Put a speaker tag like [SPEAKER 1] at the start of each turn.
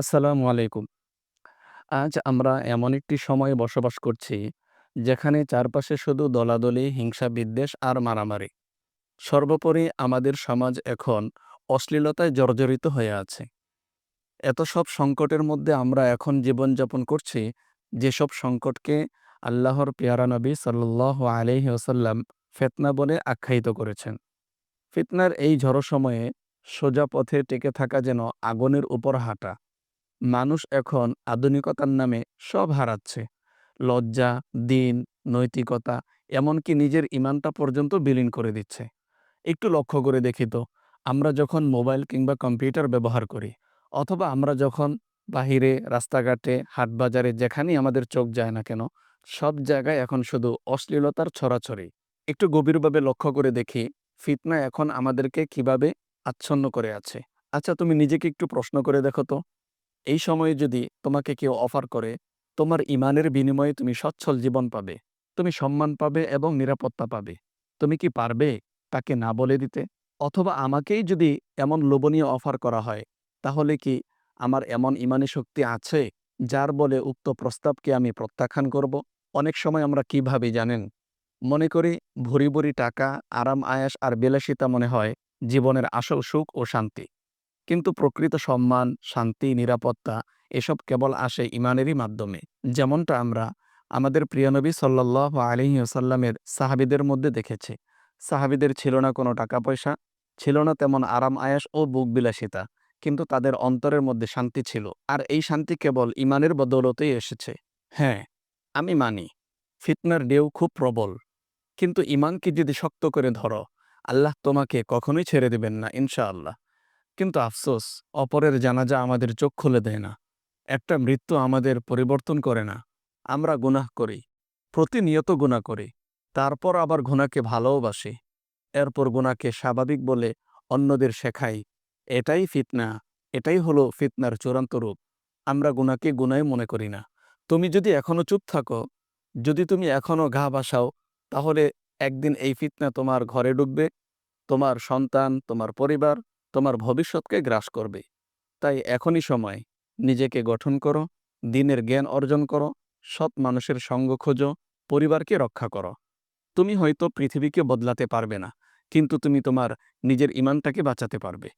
[SPEAKER 1] আসসালামু আলাইকুম। আজ আমরা এমন একটি সময়ে বসবাস করছি, যেখানে চারপাশে শুধু দলাদলি, হিংসা-বিদ্বেষ আর মারামারি। সর্বোপরি আমাদের সমাজ এখন অশ্লীলতায় জর্জরিত হয়ে আছে। এত সব সংকটের মধ্যে আমরা এখন জীবনযাপন করছি, যেসব সংকটকে আল্লাহর পেয়ারা নবী সাল্লাল্লাহু আলাইহি ওয়াসাল্লাম ফিতনা বলে আখ্যায়িত করেছেন। ফিতনার এই ঝড়ো সময়ে সোজা পথে টেকে থাকা যেন আগুনের উপর হাঁটা। মানুষ এখন আধুনিকতার নামে সব হারাচ্ছে। লজ্জা, দিন, নৈতিকতা এমনকি নিজের ইমানটা পর্যন্ত বিলীন করে দিচ্ছে। একটু লক্ষ্য করে দেখি তো, আমরা যখন মোবাইল কিংবা কম্পিউটার ব্যবহার করি অথবা আমরা যখন বাহিরে, রাস্তাঘাটে, হাটবাজারে যেখানেই আমাদের চোখ যায় না কেন, সব জায়গায় এখন শুধু অশ্লীলতার ছড়াছড়ি। একটু গভীরভাবে লক্ষ্য করে দেখি, ফিতনা এখন আমাদেরকে কীভাবে আচ্ছন্ন করে আছে। আচ্ছা তুমি নিজেকে একটু প্রশ্ন করে দেখো তো, এই সময়ে যদি তোমাকে কেউ অফার করে, তোমার ঈমানের বিনিময়ে তুমি সচ্ছল জীবন পাবে, তুমি সম্মান পাবে এবং নিরাপত্তা পাবে। তুমি কি পারবে তাকে না বলে দিতে? অথবা আমাকেই যদি এমন লোভনীয় অফার করা হয়, তাহলে কি আমার এমন ঈমানি শক্তি আছে, যার বলে উক্ত প্রস্তাবকে আমি প্রত্যাখ্যান করব? অনেক সময় আমরা কি ভাবি জানেন? মনে করি ভুরি, ভুরি টাকা, আরাম আয়েশ আর বিলাসিতা মনে হয় জীবনের আসল সুখ ও শান্তি। কিন্তু প্রকৃত সম্মান, শান্তি, নিরাপত্তা এসব কেবল আসে ঈমানেরই মাধ্যমে। যেমনটা আমরা আমাদের প্রিয় নবী সাল্লাল্লাহু আলাইহি ওয়াসাল্লামের সাহাবীদের মধ্যে দেখেছি। সাহাবিদের ছিল না কোনো টাকা-পয়সা, ছিল না তেমন আরাম আয়াস ও বুকবিলাসিতা, কিন্তু তাদের অন্তরের মধ্যে শান্তি ছিল। আর এই শান্তি কেবল ঈমানের বদৌলতেই এসেছে। হ্যাঁ, আমি মানি, ফিতনার ঢেউ খুব প্রবল। কিন্তু ঈমানকে যদি শক্ত করে ধরো, আল্লাহ তোমাকে কখনোই ছেড়ে দেবেন না ইনশাআল্লাহ। কিন্তু আফসোস, অপরের জানাজা আমাদের চোখ খুলে দেয় না। একটা মৃত্যু আমাদের পরিবর্তন করে না। আমরা গুনাহ করি, প্রতিনিয়ত গুনাহ করি, তারপর আবার গুনাহকে ভালোবাসি। এরপর গুনাহকে স্বাভাবিক বলে অন্যদের শেখাই। এটাই ফিতনা, এটাই হলো ফিতনার চূড়ান্ত রূপ। আমরা গুনাহকে গুনাহই মনে করি না। তুমি যদি এখনও চুপ থাকো, যদি তুমি এখনও ঘা বাসাও, তাহলে একদিন এই ফিতনা তোমার ঘরে ঢুকবে, তোমার সন্তান, তোমার পরিবার, তোমার ভবিষ্যৎকে গ্রাস করবে। তাই এখনই সময়, নিজেকে গঠন করো, দিনের জ্ঞান অর্জন করো, সৎ মানুষের সঙ্গ খোঁজো, পরিবারকে রক্ষা করো। তুমি হয়তো পৃথিবীকে বদলাতে পারবে না, কিন্তু তুমি তোমার নিজের ইমানটাকে বাঁচাতে পারবে।